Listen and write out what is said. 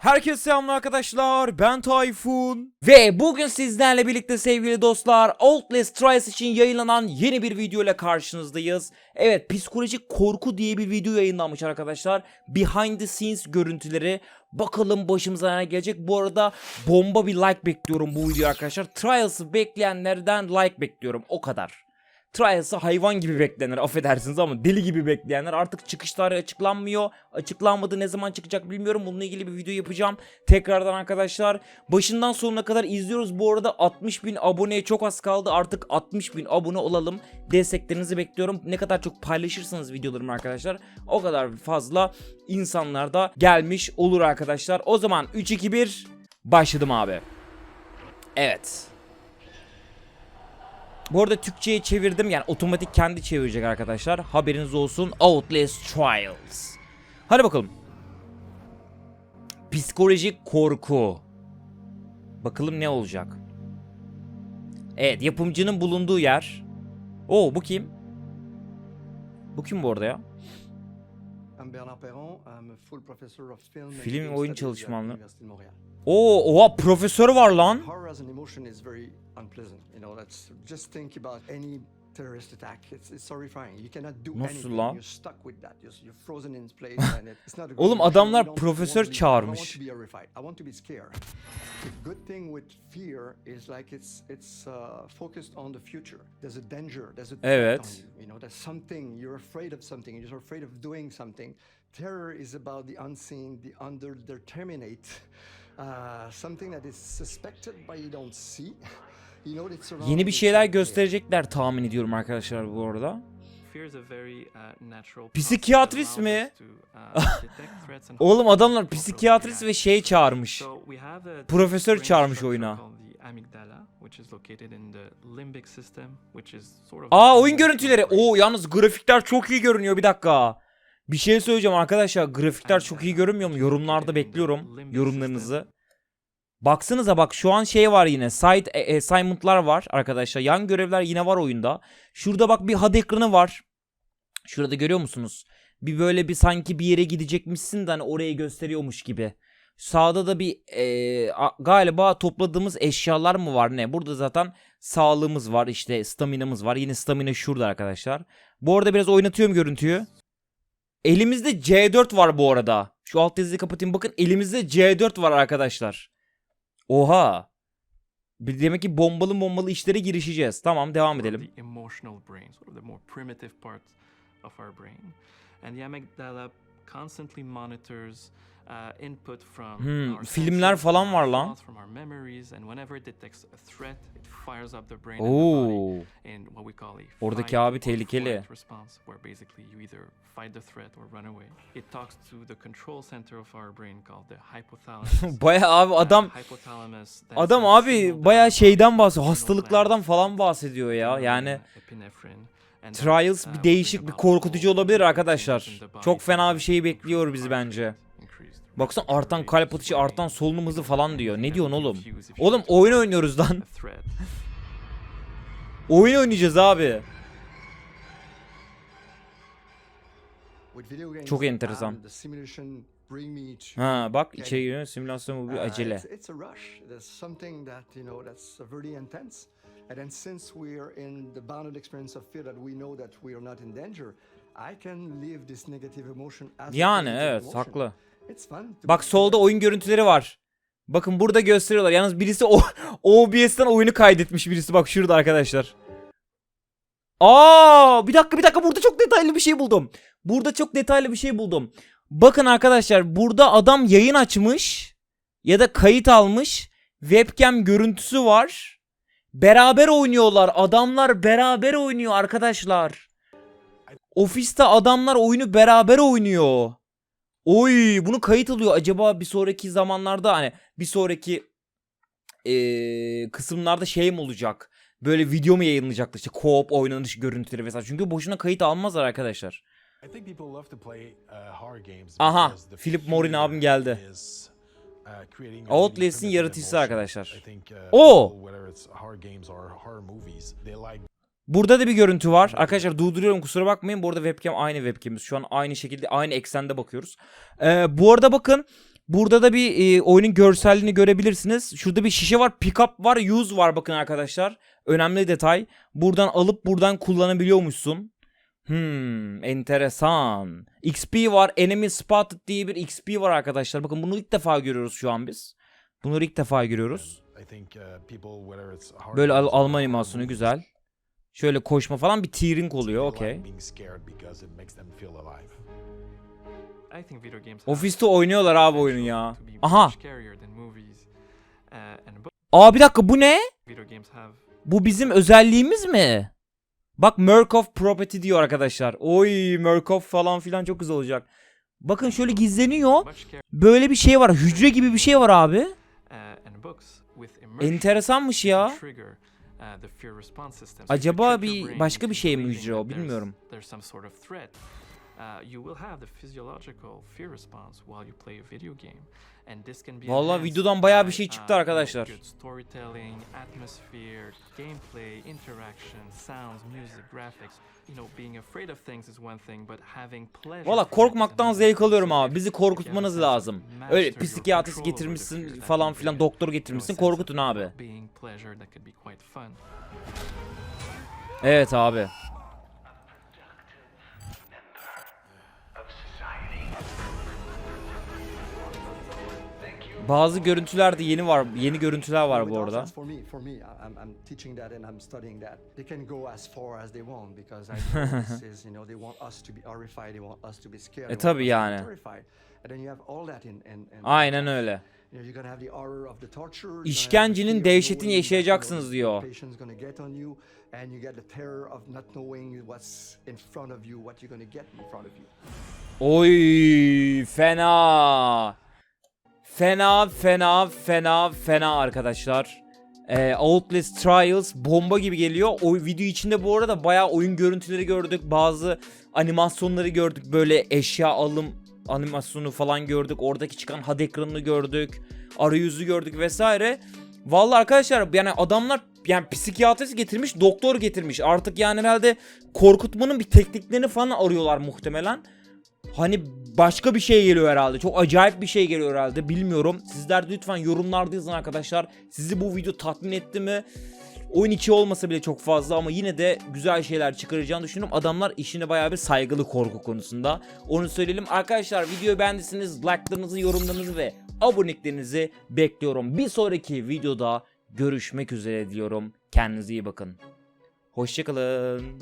Herkese selamlar arkadaşlar. Ben Tayfun. Ve bugün sizlerle birlikte sevgili dostlar Outlast Trials için yayınlanan yeni bir video ile karşınızdayız. Evet psikolojik korku diye bir video yayınlanmış arkadaşlar. Behind the scenes görüntüleri. Bakalım başımıza ne gelecek. Bu arada bomba bir like bekliyorum bu video arkadaşlar. Trials'ı bekleyenlerden like bekliyorum. O kadar. Trials'ı hayvan gibi beklenir affedersiniz ama deli gibi bekleyenler artık çıkış tarihi açıklanmıyor. Açıklanmadı ne zaman çıkacak bilmiyorum. Bununla ilgili bir video yapacağım. Tekrardan arkadaşlar başından sonuna kadar izliyoruz. Bu arada 60 bin aboneye çok az kaldı. Artık 60 bin abone olalım. Desteklerinizi bekliyorum. Ne kadar çok paylaşırsanız videolarımı arkadaşlar o kadar fazla insanlar da gelmiş olur arkadaşlar. O zaman 3 2 1 başladım abi. Evet. Bu arada Türkçe'ye çevirdim yani otomatik kendi çevirecek arkadaşlar. Haberiniz olsun. Outlast Trials. Hadi bakalım. Psikolojik korku. Bakalım ne olacak. Evet yapımcının bulunduğu yer. Oo bu kim? Bu kim bu arada ya? Film oyun çalışmanlığı. University of Montreal. Oo oha profesör var lan. Horror as an emotion is very unpleasant. You know, that's just think about any terrorist attack. It's, it's horrifying. You cannot do Nasıl anything. lan? You're stuck with that. You're, you're frozen in place and it- it's not a good Oğlum emotion. adamlar You don't profesör want to be- çağırmış. I don't want to be horrified. I want to be scared. The good thing with fear is like it's it's uh, focused on the future. There's a danger. There's a threat Evet. on you. You know, there's something you're afraid of something. You're afraid of doing something. Terror is about the unseen, the underdeterminate, uh, something that is suspected but you don't see. You know, it's around Yeni bir şeyler gösterecekler tahmin ediyorum arkadaşlar bu arada. Uh, natural Psikiyatrist mi? uh, Oğlum adamlar psikiyatrist ve şey çağırmış. Profesör çağırmış oyuna. Aa oyun görüntüleri. Oo yalnız grafikler çok iyi görünüyor bir dakika. Bir şey söyleyeceğim arkadaşlar. Grafikler çok iyi görünmüyor mu? Yorumlarda bekliyorum yorumlarınızı. Baksanıza bak şu an şey var yine. Side e, assignment'lar var arkadaşlar. Yan görevler yine var oyunda. Şurada bak bir HUD ekranı var. Şurada görüyor musunuz? Bir böyle bir sanki bir yere gidecekmişsin de hani orayı gösteriyormuş gibi. Sağda da bir e, a- galiba topladığımız eşyalar mı var ne? Burada zaten sağlığımız var işte staminamız var. Yine stamina şurada arkadaşlar. Bu arada biraz oynatıyorum görüntüyü. Elimizde C4 var bu arada. Şu alt yazıyı kapatayım. Bakın elimizde C4 var arkadaşlar. Oha. Demek ki bombalı bombalı işlere girişeceğiz. Tamam devam edelim. Uh, Hmm, filmler falan var lan. Memories and whenever it detects a threat, it fires up the brain and the body Oo. in what we call a Oradaki fight abi or tehlikeli. flight response, where basically you either fight the threat or run away. It talks to the control center of our brain called the hypothalamus. Baya abi adam Uh, hypothalamus then adam sends abi baya down şeyden bahsediyor. Hastalıklardan falan bahsediyor ya. Yani epinephrine, and Trials uh, bir will değişik bir about korkutucu olabilir the arkadaşlar. the body Çok fena bir şey bekliyor bizi bence. Baksana artan kalp atışı, artan solunum hızı falan diyor. Ne diyorsun oğlum? Oğlum oyun oynuyoruz lan. Oyun oynayacağız abi. Çok enteresan. Ha bak içeri giriyor. Simülasyon bu bir Uh, acele. And then since we are in the bounded experience of fear that we know that we are not in danger, I can live this negative emotion as Yani evet emotion. haklı. Bak solda oyun görüntüleri var. Bakın burada gösteriyorlar. Yalnız birisi o OBS'ten oyunu kaydetmiş birisi. Bak şurada arkadaşlar. Aa, bir dakika bir dakika burada çok detaylı bir şey buldum. Burada çok detaylı bir şey buldum. Bakın arkadaşlar burada adam yayın açmış ya da kayıt almış. Webcam görüntüsü var. Beraber oynuyorlar. Adamlar beraber oynuyor arkadaşlar. Ofiste adamlar oyunu beraber oynuyor. Oy bunu kayıt alıyor. Acaba bir sonraki zamanlarda hani bir sonraki eee, kısımlarda şey mi olacak? Böyle video mu yayınlayacaktır işte co-op oynanış görüntüleri vesaire. Çünkü boşuna kayıt almazlar arkadaşlar. Uh. Aha, Philip Morin abim geldi. uh, Outlast'in yaratıcısı arkadaşlar. I Burada da bir görüntü var. Arkadaşlar durduruyorum kusura bakmayın. Bu arada webcam aynı webcamimiz. Şu an aynı şekilde aynı eksende bakıyoruz. Ee, bu arada bakın Burada da bir e, oyunun görselliğini görebilirsiniz. Şurada bir şişe var, pickup var, use var bakın arkadaşlar. Önemli detay. Buradan alıp buradan kullanabiliyormuşsun. Hmm, enteresan. XP var, enemy spotted diye bir XP var arkadaşlar. Bakın bunu ilk defa görüyoruz şu an biz. Bunları ilk defa görüyoruz. Uh, Böyle al- games or alma horror animasyonu güzel. Şöyle koşma falan bir tearing oluyor. Okey. Ofiste oynuyorlar abi oyunu ya. Aha. Uh, Aa bir dakika bu ne? Bu bizim özelliğimiz mi? Bak Murkoff Property diyor arkadaşlar. Oy Murkoff falan filan çok güzel olacak. Bakın şöyle gizleniyor. Böyle bir şey var. Hücre gibi bir şey var abi. uh, Enteresanmış ya. Uh. Acaba bir başka bir şey mi hücre o bilmiyorum. Uh, you will have the physiological fear response while you play a video game. And this can be Vallahi enhanced videodan bayağı bir şey uh, çıktı know, arkadaşlar. Valla korkmaktan zevk alıyorum abi. Bizi korkutmanız lazım. Öyle psikiyatrist getirmişsin falan filan doktor getirmişsin korkutun abi. Pleasure that could be quite fun. Evet abi. Bazı görüntüler de yeni var. Yeni görüntüler var bu arada. options For me, for me, I- I'm, I'm teaching that and I'm studying that. They can go as far as they want because I know this is, you know, they want us to be horrified, they want us to be scared. E be yani. Aynen öyle. İşkencenin dehşetini yaşayacaksınız diyor. know, the patient's gonna get on you, and you get the terror of not knowing what's in front of you, what you're gonna get in front of you. Oy fena. Fena fena fena fena arkadaşlar. Ee, Outlast Trials bomba gibi geliyor. O video içinde bu arada bayağı oyun görüntüleri gördük. Bazı animasyonları gördük. Böyle eşya alım animasyonu falan gördük. Oradaki çıkan HUD ekranını gördük. Arayüzü gördük vesaire. Vallahi arkadaşlar yani adamlar yani psikiyatrist getirmiş, doktor getirmiş. Artık yani herhalde korkutmanın bir tekniklerini falan arıyorlar muhtemelen. Hani başka bir şey geliyor herhalde. Çok acayip bir şey geliyor herhalde. Bilmiyorum. Sizler de lütfen yorumlarda yazın arkadaşlar. Sizi bu video tatmin etti mi? Oyun içi olmasa bile çok fazla ama yine de güzel şeyler çıkaracağını düşünüyorum. Adamlar işine bayağı bir saygılı korku konusunda. Onu söyleyelim. Arkadaşlar videoyu beğendiyseniz like'larınızı, yorumlarınızı ve aboneliklerinizi bekliyorum. Bir sonraki videoda görüşmek üzere diyorum. Kendinize iyi bakın. Hoşçakalın.